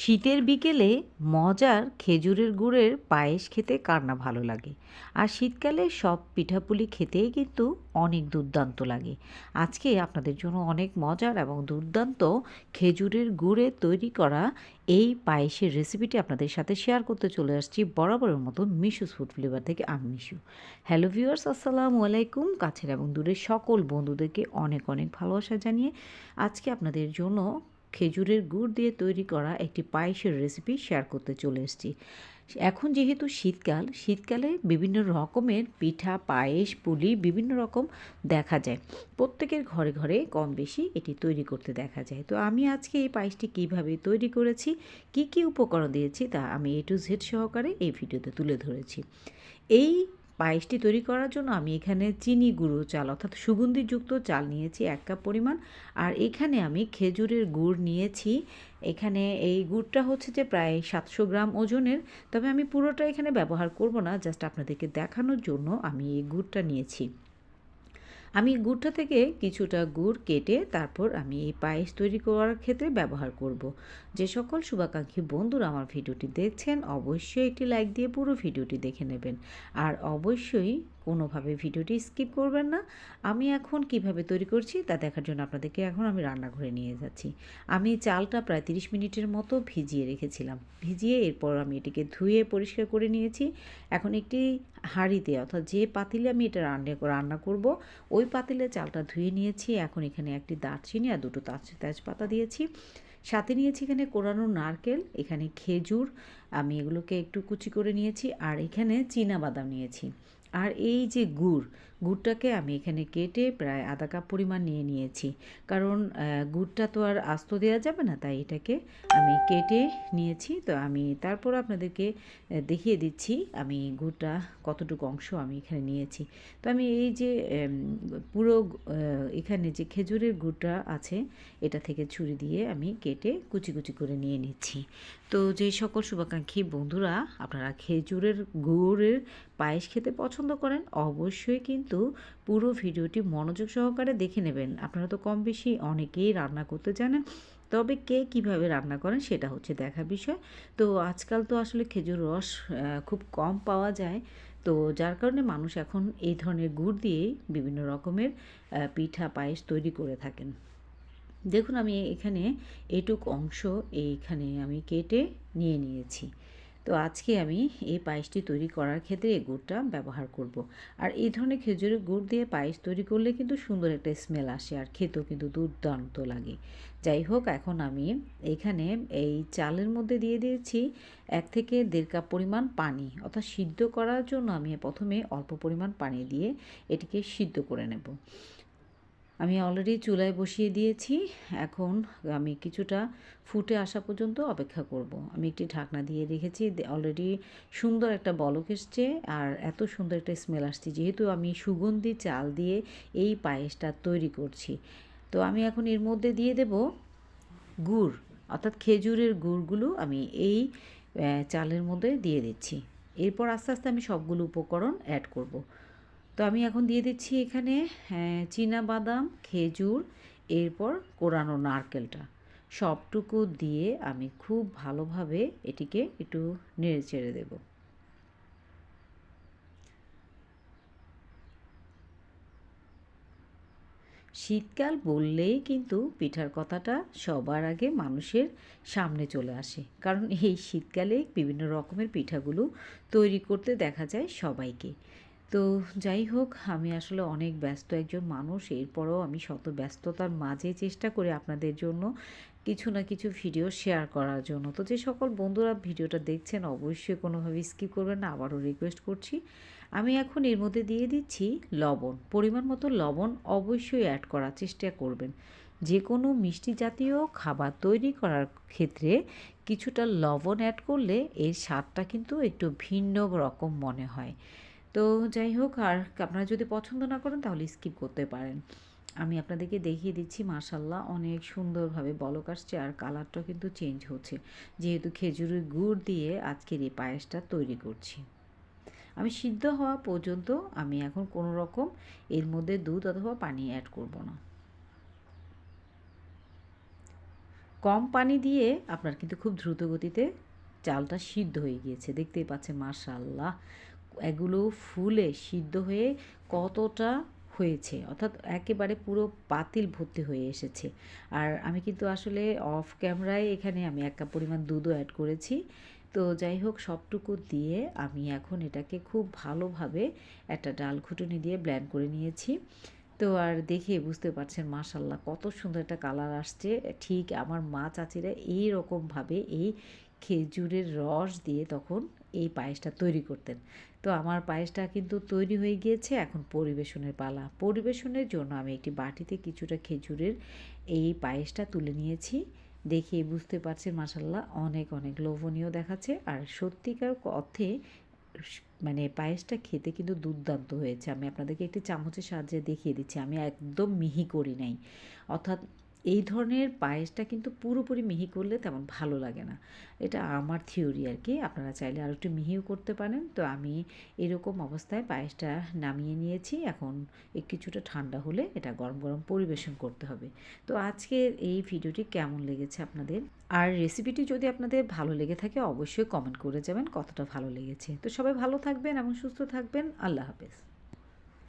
শীতের বিকেলে মজার খেজুরের গুড়ের পায়েস খেতে কার না ভালো লাগে। আর শীতকালে সব পিঠাপুলি খেতেই কিন্তু অনেক দুর্দান্ত লাগে। আজকে আপনাদের জন্য অনেক মজার এবং দুর্দান্ত খেজুরের গুড়ে তৈরি করা এই পায়েসের রেসিপিটি আপনাদের সাথে শেয়ার করতে চলে আসছি বরাবরের মতো মিশুস ফুড ফ্লেভার থেকে আমি মিশু হ্যালো ভিউয়ার্স আসসালামু আলাইকুম। কাছের এবং দূরের সকল বন্ধুদেরকে অনেক অনেক ভালোবাসা জানিয়ে আজকে আপনাদের জন্য খেজুরের গুড় দিয়ে তৈরি করা একটি পায়েসের রেসিপি শেয়ার করতে চলে এসেছি। এখন যেহেতু শীতকাল, শীতকালে বিভিন্ন রকমের পিঠা, পায়েস, পুলি বিভিন্ন রকম দেখা যায়। প্রত্যেকের ঘরে ঘরে কম বেশি এটি তৈরি করতে দেখা যায়। তো আমি আজকে এই পায়েসটি কীভাবে তৈরি করেছি, কি কি উপকরণ দিয়েছি তা আমি এ টু জেড সহকারে এই ভিডিওতে তুলে ধরেছি। এই পায়েসটি তৈরি করার জন্য আমি এখানে চিনি গুঁড়ো চাল, অর্থাৎ সুগন্ধিযুক্ত চাল নিয়েছি এক কাপ পরিমাণ। আর এখানে আমি খেজুরের গুড় নিয়েছি। এখানে এই গুড়টা হচ্ছে যে প্রায় সাতশো গ্রাম ওজনের। তবে আমি পুরোটা এখানে ব্যবহার করব না, জাস্ট আপনাদেরকে দেখানোর জন্য আমি এই গুড়টা নিয়েছি। আমি গুড়টা থেকে কিছুটা গুড় কেটে তারপর আমি এই পায়েস তৈরি করার ক্ষেত্রে ব্যবহার করব। যে সকল শুভাকাঙ্ক্ষী বন্ধুরা আমার ভিডিওটি দেখছেন, অবশ্যই একটি লাইক দিয়ে পুরো ভিডিওটি দেখে নেবেন। আর অবশ্যই কোনোভাবে ভিডিওটি স্কিপ করবেন না। আমি এখন কীভাবে তৈরি করছি তা দেখার জন্য আপনাদেরকে এখন আমি রান্নাঘরে নিয়ে যাচ্ছি। আমি চালটা প্রায় তিরিশ মিনিটের মতো ভিজিয়ে রেখেছিলাম। ভিজিয়ে এরপর আমি এটিকে ধুয়ে পরিষ্কার করে নিয়েছি। এখন একটি হাঁড়িতে অর্থাৎ যে পাতিলে আমি এটা রান্না রান্না করব ওই পাতিলে চালটা ধুয়ে নিয়েছি। এখন এখানে একটি দারচিনি আর দুটো তেজপাতা দিয়েছি। সাথে নিয়েছি এখানে কোরানো নারকেল, এখানে খেজুর। আমি এগুলোকে একটু কুচি করে নিয়েছি। আর এখানে চীনা বাদাম নিয়েছি। আর এই যে গুড় গুড়টাকে আমি এখানে কেটে প্রায় আধা কাপ পরিমাণ নিয়ে নিয়েছি। কারণ গুড়টা তো আর আস্ত দেওয়া যাবে না, তাই এটাকে আমি কেটে নিয়েছি। তো আমি তারপর আপনাদেরকে দেখিয়ে দিচ্ছি আমি গুড়টা কতটুকু অংশ আমি এখানে নিয়েছি। তো আমি এই যে পুরো এখানে যে খেজুরের গুড়টা আছে, এটা থেকে ছুরি দিয়ে আমি কেটে কুচি কুচি করে নিয়ে নিচ্ছি। তো যে সকল শুভাকাঙ্ক্ষী বন্ধুরা, আপনারা খেজুরের গুড়ের পায়েস খেতে পছন্দ করেন, অবশ্যই কিন্তু পুরো ভিডিওটি মনোযোগ সহকারে দেখে নেবেন। আপনারা তো কম বেশি অনেকেই রান্না করতে জানেন, তবে কে কীভাবে রান্না করেন সেটা হচ্ছে দেখার বিষয়। তো আজকাল তো আসলে খেজুর রস খুব কম পাওয়া যায়। তো যার কারণে মানুষ এখন এই ধরনের গুড় দিয়েই বিভিন্ন রকমের পিঠা, পায়েস তৈরি করে থাকেন। দেখুন আমি এখানে এটুক অংশ এইখানে আমি কেটে নিয়ে নিয়েছি। তো আজকে আমি এই পায়েসটি তৈরি করার ক্ষেত্রে এই গুড়টা ব্যবহার করব। আর এই ধরনের খেজুরের গুড় দিয়ে পায়েস তৈরি করলে কিন্তু সুন্দর একটা স্মেল আসে আর খেতেও কিন্তু দুর্দান্ত লাগে। যাই হোক, এখন আমি এখানে এই চালের মধ্যে দিয়ে দিয়েছি এক থেকে দেড় কাপ পরিমাণ পানি। অর্থাৎ সিদ্ধ করার জন্য আমি প্রথমে অল্প পরিমাণ পানি দিয়ে এটিকে সিদ্ধ করে নেব। আমি অলরেডি চুলায় বসিয়ে দিয়েছি। এখন আমি কিছুটা ফুটে আসা পর্যন্ত অপেক্ষা করব। আমি একটি ঢাকনা দিয়ে রেখেছি। অলরেডি সুন্দর একটা বলক এসছে আর এত সুন্দর একটা স্মেল আসছে। যেহেতু আমি সুগন্ধি চাল দিয়ে এই পায়েসটা তৈরি করছি। তো আমি এখন এর মধ্যে দিয়ে দেব গুড়, অর্থাৎ খেজুরের গুড়গুলো আমি এই চালের মধ্যে দিয়ে দিচ্ছি। এরপর আস্তে আস্তে আমি সবগুলো উপকরণ অ্যাড করব। তো আমি এখন দিয়ে দিচ্ছি এখানে চীনা বাদাম খেজুর, এরপর কোরানো নারকেলটা। সবটুকু দিয়ে আমি খুব ভালোভাবে এটিকে একটু নেড়ে চেড়ে দেব। শীতকাল বললেই কিন্তু পিঠার কথাটা সবার আগে মানুষের সামনে চলে আসে। কারণ এই শীতকালে বিভিন্ন রকমের পিঠাগুলো তৈরি করতে দেখা যায় সবাইকে। তো যাই হোক, আমি আসলে অনেক ব্যস্ত একজন মানুষ। এরপরও আমি শত ব্যস্ততার মাঝে চেষ্টা করি আপনাদের জন্য কিছু না কিছু ভিডিও শেয়ার করার জন্য। তো যে সকল বন্ধুরা ভিডিওটা দেখছেন, অবশ্যই কোনোভাবে স্কিপ করবেন না, আবারও রিকোয়েস্ট করছি। আমি এখন এর মধ্যে দিয়ে দিচ্ছি লবণ। পরিমাণ মতো লবণ অবশ্যই অ্যাড করার চেষ্টা করবেন। যে কোনো মিষ্টি জাতীয় খাবার তৈরি করার ক্ষেত্রে কিছুটা লবণ অ্যাড করলে এর স্বাদটা কিন্তু একটু ভিন্ন রকম মনে হয়। তো যাই হোক, আর আপনারা যদি পছন্দ না করেন, তাহলে স্কিপ করতে পারেন। আমি আপনাদেরকে দেখিয়ে দিচ্ছি মার্শাল্লাহ অনেক সুন্দরভাবে বলক আসছে আর কালারটাও কিন্তু চেঞ্জ হচ্ছে। যেহেতু খেজুরের গুড় দিয়ে আজকের এই পায়েসটা তৈরি করছি। আমি সিদ্ধ হওয়া পর্যন্ত আমি এখন কোনো রকম এর মধ্যে দুধ অথবা পানি অ্যাড করব না। কম পানি দিয়ে আপনার কিন্তু খুব দ্রুত গতিতে চালটা সিদ্ধ হয়ে গিয়েছে। দেখতেই পাচ্ছেন মাশাল্লাহ এগুলো ফুলে সিদ্ধ হয়ে কতটা হয়েছে? অর্থাৎ একেবারে পুরো পাতিল ভর্তি হয়ে এসেছে। আর আমি কিন্তু আসলে অফ ক্যামেরায় এখানে আমি এক কাপ পরিমাণ দুধও অ্যাড করেছি। তো যাই হোক, সবটুকু দিয়ে আমি এখন এটাকে খুব ভালোভাবে একটা ডাল ঘুটুনি দিয়ে ব্ল্যান্ড করে নিয়েছি। তো আর দেখে বুঝতে পারছেন মাশাল্লাহ কত সুন্দর একটা কালার আসছে। ঠিক আমার মা চাচিরা এই রকমভাবে এই খেজুরের রস দিয়ে তখন এই পায়েসটা তৈরি করতেন। তো আমার পায়েসটা কিন্তু তৈরি হয়ে গিয়েছে, এখন পরিবেশনের পালা। পরিবেশনের জন্য আমি একটি বাটিতে কিছুটা খেজুরের এই পায়েসটা তুলে নিয়েছি। দেখে বুঝতে পারছেন মাসাল্লাহ অনেক অনেক লোভনীয় দেখাচ্ছে। আর সত্যিকার অর্থে মানে পায়েসটা খেতে কিন্তু দুর্দান্ত হয়েছে। আমি আপনাদেরকে একটি চামচের সাহায্যে দেখিয়ে দিচ্ছি, আমি একদম মিহি করি নাই। অর্থাৎ এই ধরনের পায়েসটা কিন্তু পুরোপুরি মিহি করলে তেমন ভালো লাগে না। এটা আমার থিওরি আর কি আপনারা চাইলে আরও একটু মিহিও করতে পারেন। তো আমি এরকম অবস্থায় পায়েসটা নামিয়ে নিয়েছি। এখন কিছুটা ঠান্ডা হলে এটা গরম গরম পরিবেশন করতে হবে। তো আজকে এই ভিডিওটি কেমন লেগেছে আপনাদের? আর রেসিপিটি যদি আপনাদের ভালো লেগে থাকে, অবশ্যই কমেন্ট করে যাবেন কতটা ভালো লেগেছে। তো সবাই ভালো থাকবেন এবং সুস্থ থাকবেন। আল্লাহ হাফেজ।